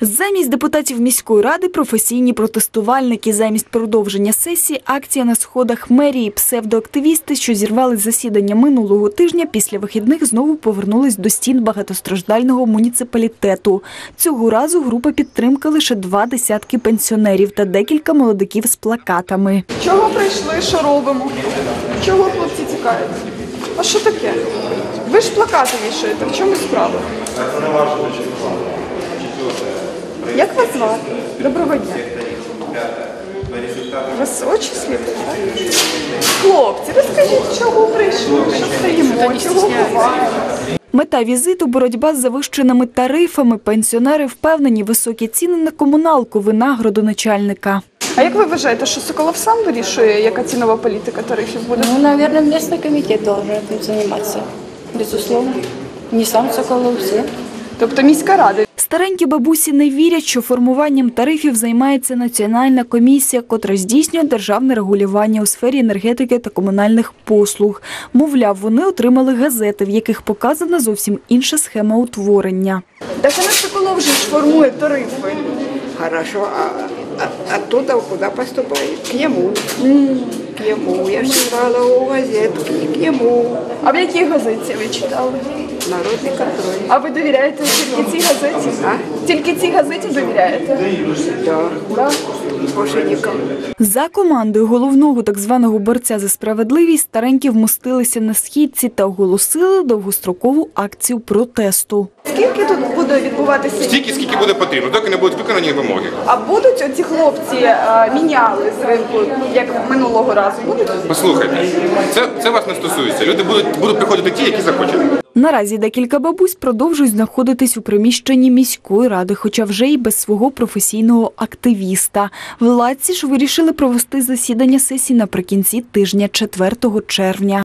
Замість депутатів міської ради професійні протестувальники. Замість продовження сесії акція на сходах мерії. Псевдоактивісти, що зірвали засідання минулого тижня, після вихідних знову повернулись до стін багатостраждального муніципалітету. Цього разу група підтримка лише два десятки пенсіонерів та декілька молодиків з плакатами. Чого прийшли, що робимо? Чого хлопці тікають? А що таке? Ви ж плакати вішаєте, в чому справа? Як вас звати? Доброго дня. У вас очі сліпить, так? Хлопці, розкажіть, чого прийшли? Що стоїмо? Чого ховаємо? Мета візиту – боротьба з завищеними тарифами. Пенсіонери впевнені, високі ціни на комуналку – винагороду начальника. А як ви вважаєте, що Соколов сам вирішує, яка цінова політика тарифів буде? Ну, наверное, местный комитет должен этим заниматься. Безусловно. Не сам Соколов, все. Тобто міська рада. Старенькі бабусі не вірять, що формуванням тарифів займається Національна комісія, котра здійснює державне регулювання у сфері енергетики та комунальних послуг. Мовляв, вони отримали газети, в яких показана зовсім інша схема утворення. Так а на Соколов же формує тарифи. Хорошо, а, оттуда куда поступает? К нему. Я все брала у газетки. К. А в якій газеті ви читали? Народный контроль. А ви довіряєте тільки цій газеті? А? Тільки цій газеті довіряєте? Да. Да? За командою головного так званого борця за справедливість старенькі вмостилися на східці та оголосили довгострокову акцію протесту. Скільки тут буде відбуватися? Стільки, скільки буде потрібно, доки не будуть виконані вимоги. А будуть оці хлопці е, міняли з ринку, як минулого разу? Будуть? Послухайте, це, це вас не стосується. Люди будуть, будуть приходити ті, які захочуть. Наразі декілька бабусь продовжують знаходитись у приміщенні міської ради, хоча вже й без свого професійного активіста. Владці ж вирішили провести засідання сесії наприкінці тижня 4 червня.